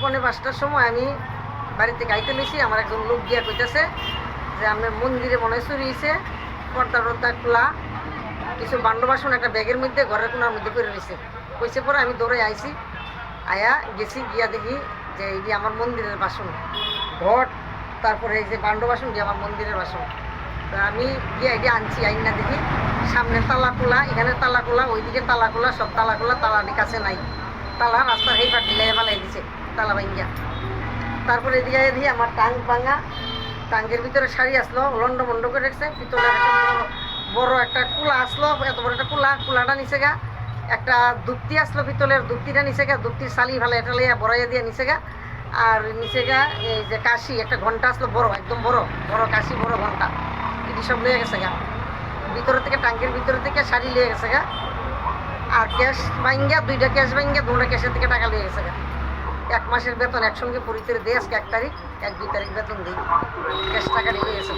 পৌনে পাঁচটার সময় আমি বাড়িতে গাইতে লইছি, আমার একজন লোক গিয়া কইতেছে যে আমি মন্দিরে মনে হয় চুরি পর্দা টর্দা খোলা, কিছু বান্ড বাসন একটা ব্যাগের মধ্যে, ঘরের কোনার মধ্যে করে রয়েছে কইছে পরে আমি দৌড়ে আইছি, আয়া গেছি, গিয়া দেখি যে এই যে আমার মন্দিরের বাসন। ঘট, তারপরে এই যে বান্ড বাসন দিয়ে আমার মন্দিরের বাসন। আমি গিয়ে এটি আনছি, আইন না দেখি। সামনের তালা খোলা, এখানে তালা খোলা, ওইদিকে তালা খোলা, সব তালা খোলা তালার কাছে নাই। তালা, রাস্তার হেই পাটি লেগে ফেলাই দিছে, তালা ভাঙ্গিয়া। তারপরে এদিকে দেখি আমার টাং ভাঙা টাঙ্গের ভিতরে শাড়ি আসলো, লন্ড মন্ড করে রেখেছে, পিতলের বড়- একটা কুলা আসলো, এত বড় একটা কুলা, কুলাটা নিচে গা। একটা দুপ্তি আসলো পিতলের দুপ্তিটা নিচে গা দুপ্তির শালি ভালো এটা লিয়া বড়াইয়া দিয়ে নিচে গা। আর নিচে গা এই যে কাশি, একটা ঘণ্টা আসলো, বড়, একদম বড় বড় কাশি, বড় ঘণ্টা। এটি সব লিয়ে গেছে গা। ভিতরে থেকে টাঙ্গের ভিতরে থেকে শাড়ি লিয়ে গেছে গা। আর ক্যাশ ভাঙ্গা দুইটা ক্যাশ ভাঙ্গা দুটা ক্যাশের থেকে টাকা লিয়ে গেছে। এক মাসের বেতন একসঙ্গে পরিচয় দিয়ে আজকে এক তারিখ এক দুই তারিখ বেতন দিই। ক্যাশ টাকা নিয়ে গেছে।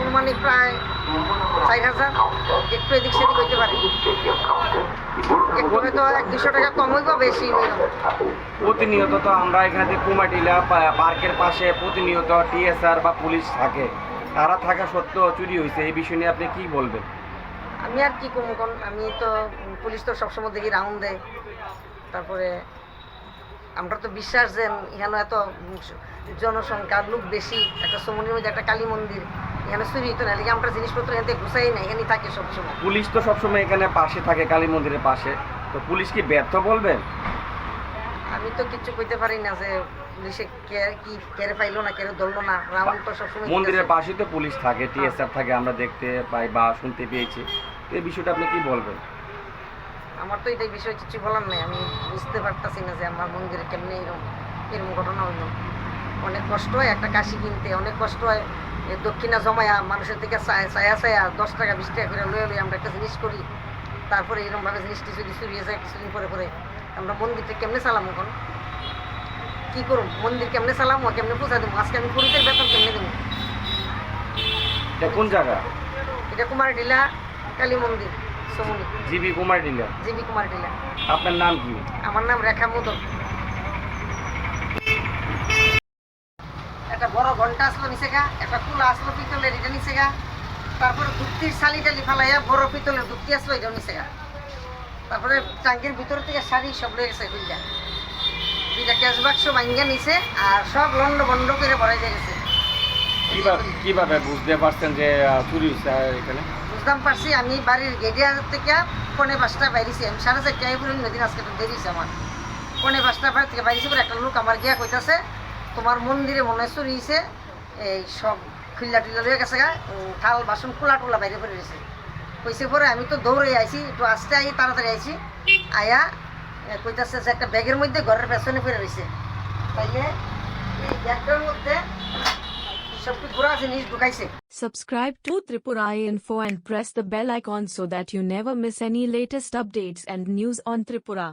অনুমানিক প্রায় চার হাজার। একটু এদিক সেদিক হইতে পারে। একটু হয়তো এক দুশো টাকা কম হইব বেশি প্রতিনিয়ত তো আমরা এখানে কুমাটিলা পার্কের পাশে প্রতিনিয়ত টিএসআর বা পুলিশ থাকে। তারা থাকা সত্ত্বেও চুরি হয়েছে এই বিষয় নিয়ে আপনি কি বলবেন? আমি আর কি কম কোন আমি তো পুলিশ তো সবসময় দেখি রাউন্ড দেয়। তারপরে আমরা তো বিশ্বাস যে এখানে এত জনসংখ্যা লোক বেশি একটা সমনির মধ্যে একটা কালী মন্দির এখানে চুরি হইতো না। আমরা জিনিসপত্র এখান থেকে ঘুষাই না এখানেই থাকে সবসময়। পুলিশ তো সবসময় এখানে পাশে থাকে কালী মন্দিরের পাশে। তো পুলিশ কি ব্যর্থ বলবেন আমি তো কিছু কইতে পারি না যে পুলিশে কে কেড়ে পাইলো না কেড়ে ধরলো না রাউন্ড তো সবসময় মন্দিরের। পাশে তো পুলিশ থাকে টিএসআর থাকে আমরা দেখতে পাই বা শুনতে পেয়েছি। এই বিষয়টা আপনি কি বলবেন? আমার তো এটাই বিষয়ে কিছু বলার নেই আমি বুঝতে পারতাছি না যে আমার মন্দিরে কেমনি এরকম এরকম ঘটনা হইল। অনেক কষ্ট হয় একটা কাশি কিনতে অনেক কষ্ট হয় দক্ষিণা জমায়া মানুষের থেকে ছায়া চায়া দশ টাকা বিশ টাকা করে লয়ে লয়ে আমরা একটা জিনিস করি তারপরে এরকমভাবে জিনিসটি যদি চুরিয়ে যায় কিছুদিন পরে পরে। আমরা মন্দিরটা কেমনে চালাম এখন? কি করুম? মন্দির কেমনে চালামো কেমনে পূজা দেবো আজকে আমি পুরীতের বেতন কেমনে দেবো এটা কোন জায়গা? এটা কুমার ডিলা কালী মন্দির সমুনি GB Kumar dealer GB Kumar ডিলা আপনার নাম কি? আমার নাম রেখা মোদক একটা বড় ঘণ্টা আসলো নিচে গা একটা কুলা আসলো পিতলের এটা নিচে গা। তারপরে দুপ্তির শালি টালি ফালাইয়া বড় পিতলের দুপ্তি আসলো এটাও নিচে গা। তারপরে টাঙ্গির ভিতর থেকে শাড়ি সব লেগে গেছে দুইটা ক্যাশ বাক্স ভাঙ্গা নিচে আর সব লন্ড বন্ড করে দিয়ে গেছে। কীভাবে কীভাবে বুঝতে পারছেন যে চুরি হয়েছে এখানে? বুঝতাম পারছি আমি বাড়ির গেটে থেকে পৌনে পাঁচটা বাইরেছি। আমি সাড়ে চারটায় পুরো নদীন আজকে তো দেরিছে আমার। পৌনে পাঁচটা বাড়ি থেকে বাইরেছি পরে একটা লোক আমার গিয়া কইতাছে তোমার মন্দিরে মনে চুরি হয়েছে এই সব খুল্লা টুল্লা লয়ে গেছে গা থাল বাসন খোলা টোলা বাইরে পড়ে রয়েছে কইছে পরে আমি তো দৌড়ে আইছি একটু আসতে আই তাড়াতাড়ি আইছি। আয়া কইতাছে যে একটা ব্যাগের মধ্যে ঘরের পেছনে পড়ে রয়েছে তাইলে এই ব্যাগটার মধ্যে সব কিছু ঘোরা জিনিস ঢুকাইছে Subscribe to Tripura Info and press the bell icon so that you never miss any latest updates and news on Tripura.